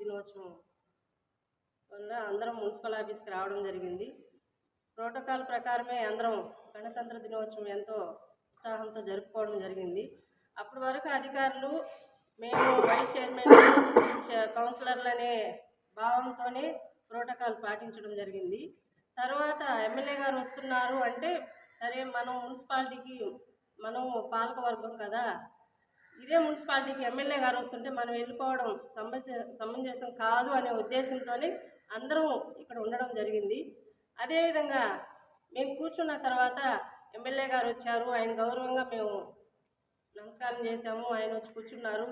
దినోత్సవం వల్ల అందరం మున్సిపల్ ఆఫీస్కి రావడం జరిగింది. ప్రోటోకాల్ ప్రకారమే అందరం గణతంత్ర దినోత్సవం ఎంతో ఉత్సాహంతో జరుపుకోవడం జరిగింది. అప్పటి వరకు అధికారులు మేము వైస్ చైర్మన్ కౌన్సిలర్లనే భావంతోనే ప్రోటోకాల్ పాటించడం జరిగింది. తర్వాత ఎమ్మెల్యే గారు వస్తున్నారు అంటే సరే మనం మున్సిపాలిటీకి మనం పాలకవర్గం కదా ఇదే మున్సిపాలిటీకి ఎమ్మెల్యే గారు వస్తుంటే మనం వెళ్ళిపోవడం సమంజ సమంజసం కాదు అనే ఉద్దేశంతోనే అందరం ఇక్కడ ఉండడం జరిగింది. అదేవిధంగా మేము కూర్చున్న తర్వాత ఎమ్మెల్యే గారు వచ్చారు. ఆయన గౌరవంగా మేము నమస్కారం చేశాము. ఆయన వచ్చి కూర్చున్నారు.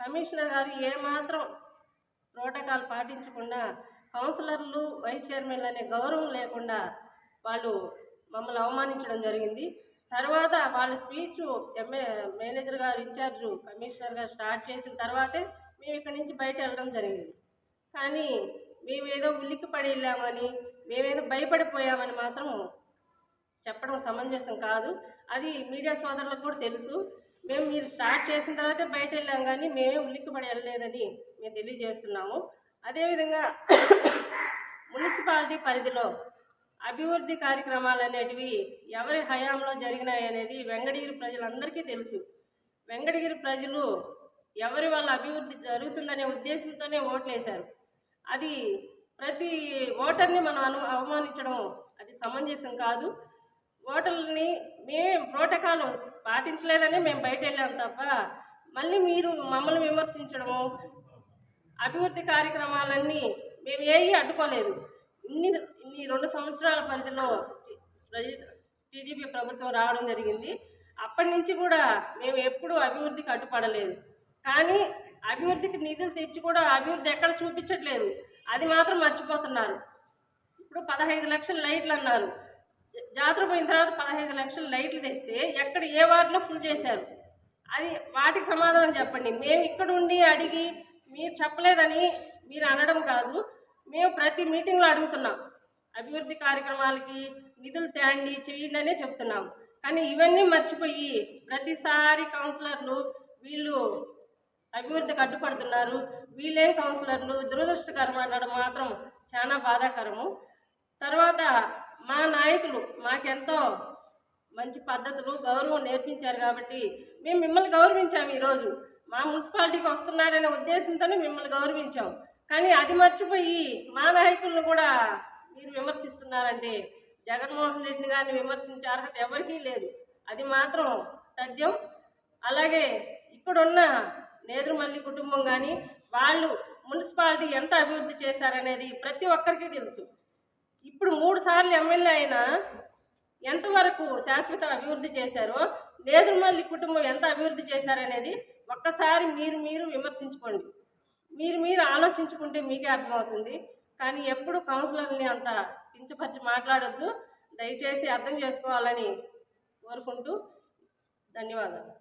కమిషనర్ గారు ఏమాత్రం ప్రోటోకాల్ పాటించకుండా కౌన్సిలర్లు వైస్ చైర్మన్లు అనే గౌరవం లేకుండా వాళ్ళు మమ్మల్ని అవమానించడం జరిగింది. తర్వాత వాళ్ళ స్పీచ్ ఎంఏ మేనేజర్ గారు ఇన్ఛార్జు కమిషనర్ గారు స్టార్ట్ చేసిన తర్వాతే మేము ఇక్కడి నుంచి బయట వెళ్ళడం జరిగింది. కానీ మేమేదో ఉలిక్కి పడి వెళ్ళామని మేమేదో భయపడిపోయామని మాత్రం చెప్పడం సమంజసం కాదు. అది మీడియా సోదరులకు కూడా తెలుసు. మేము మీరు స్టార్ట్ చేసిన తర్వాతే బయట వెళ్ళాం కానీ మేమే ఉలిక్కిపడి వెళ్ళలేదని మేము తెలియజేస్తున్నాము. అదేవిధంగా మున్సిపాలిటీ పరిధిలో అభివృద్ధి కార్యక్రమాలు అనేటివి ఎవరి హయాంలో జరిగినాయి అనేది వెంకటగిరి ప్రజలందరికీ తెలుసు. వెంకటగిరి ప్రజలు ఎవరి వల్ల అభివృద్ధి జరుగుతుందనే ఉద్దేశంతోనే ఓట్లేశారు. అది ప్రతి ఓటర్ని మనం అను అవమానించడం అది సమంజసం కాదు. ఓటర్లని మేమే ప్రోటోకాల్ పాటించలేదని మేము బయట వెళ్ళాం తప్ప మళ్ళీ మీరు మమ్మల్ని విమర్శించడము అభివృద్ధి కార్యక్రమాలన్నీ మేము ఏవి అడ్డుకోలేదు. ఇన్ని ఇన్ని రెండు సంవత్సరాల పరిధిలో టీడీపీ ప్రభుత్వం రావడం జరిగింది. అప్పటి నుంచి కూడా మేము ఎప్పుడూ అభివృద్ధికి అడ్డుపడలేదు. కానీ అభివృద్ధికి నిధులు తెచ్చి కూడా అభివృద్ధి ఎక్కడ చూపించట్లేదు. అది మాత్రం మర్చిపోతున్నారు. ఇప్పుడు పదహైదు లక్షల లైట్లు అన్నారు. జాతర పోయిన తర్వాత పదహైదు లక్షల లైట్లు తెస్తే ఎక్కడ ఏ వార్డులో ఫుల్ చేశారు? అది వాటికి సమాధానం చెప్పండి. మేము ఇక్కడ ఉండి అడిగి మీరు చెప్పలేదని మీరు అనడం కాదు. మేము ప్రతి మీటింగ్లో అడుగుతున్నాం. అభివృద్ధి కార్యక్రమాలకి నిధులు తేండి చేయండి అనే చెప్తున్నాం. కానీ ఇవన్నీ మర్చిపోయి ప్రతిసారి కౌన్సిలర్లు వీళ్ళు అభివృద్ధికి అడ్డుపడుతున్నారు వీళ్ళేం కౌన్సిలర్లు? దురదృష్టకరం అనడం మాత్రం చాలా బాధాకరము. తర్వాత మా నాయకులు మాకెంతో మంచి పద్ధతులు గౌరవం నేర్పించారు కాబట్టి మేము మిమ్మల్ని గౌరవించాము ఈరోజు. మా మున్సిపాలిటీకి వస్తున్నారనే ఉద్దేశంతోనే మిమ్మల్ని గౌరవించాం. కానీ అది మర్చిపోయి మా నాయకులను కూడా మీరు విమర్శిస్తున్నారంటే జగన్మోహన్ రెడ్డిని గారిని విమర్శించే అర్హత ఎవరికీ లేదు. అది మాత్రం తథ్యం అలాగే ఇక్కడున్న నేదురుమల్లి కుటుంబం కానీ వాళ్ళు మున్సిపాలిటీ ఎంత అభివృద్ధి చేశారనేది ప్రతి ఒక్కరికి తెలుసు. ఇప్పుడు మూడు సార్లు ఎమ్మెల్యే అయినా ఎంతవరకు శాశ్వత అభివృద్ధి చేశారో నేదురుమల్లి కుటుంబం ఎంత అభివృద్ధి చేశారనేది ఒక్కసారి మీరు మీరు విమర్శించుకోండి. మీరు మీరు ఆలోచించుకుంటే మీకే అర్థమవుతుంది. కానీ ఎప్పుడు కౌన్సిలర్ని అంత కించపరిచి మాట్లాడొద్దు. దయచేసి అర్థం చేసుకోవాలని కోరుకుంటూ ధన్యవాదాలు.